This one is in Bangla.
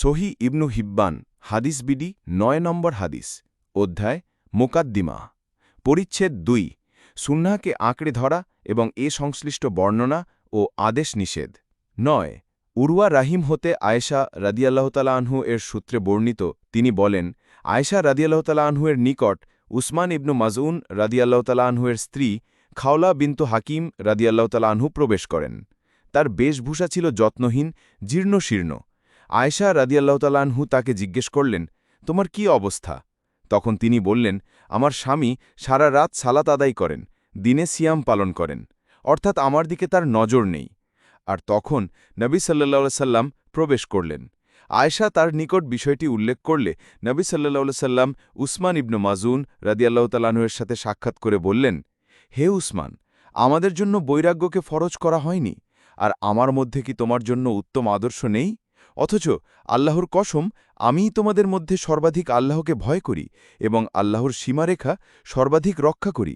সহি ইবনু হিব্বান, হাদিস বিডি, নয় নম্বর হাদিস, অধ্যায়, মোকাদ্দিমা। পরিচ্ছেদ দুই, সুন্নাহকে আঁকড়ে ধরা এবং এ সংশ্লিষ্ট বর্ণনা ও আদেশ নিষেধ। নয় উরুয়া রাহিম হতে আয়েশা রাদিয়াল্লাহতালা আনহু এর সূত্রে বর্ণিত, তিনি বলেন, আয়েশা রাদিয়াল্লাহতালা আনহু এর নিকট উসমান ইবনু মাজউন রাদিয়াল্লাহতালা আনহু এর স্ত্রী খাওলা বিন্তু হাকিম রাদিয়াল্লাহতালা আনহু প্রবেশ করেন। তার বেশভূষা ছিল যত্নহীন, জীর্ণশীর্ণ। আয়েশা রাদিয়াল্লাহতালাহু তাকে জিজ্ঞেস করলেন, তোমার কি অবস্থা? তখন তিনি বললেন, আমার স্বামী সারা রাত সালাত আদায় করেন, দিনে সিয়াম পালন করেন, অর্থাৎ আমার দিকে তার নজর নেই। আর তখন নবী সাল্লা সাল্লাম প্রবেশ করলেন। আয়েশা তার নিকট বিষয়টি উল্লেখ করলে নবী সাল্লা সাল্লাম উসমান ইবনু মাজুন রাদিয়াল্লাহ তালাহুয়ের সাথে সাক্ষাৎ করে বললেন, হে উসমান, আমাদের জন্য বৈরাগ্যকে ফরজ করা হয়নি, আর আমার মধ্যে কি তোমার জন্য উত্তম আদর্শ নেই? অথচ আল্লাহর কসম, আমিই তোমাদের মধ্যে সর্বাধিক আল্লাহকে ভয় করি এবং আল্লাহর সীমারেখা সর্বাধিক রক্ষা করি।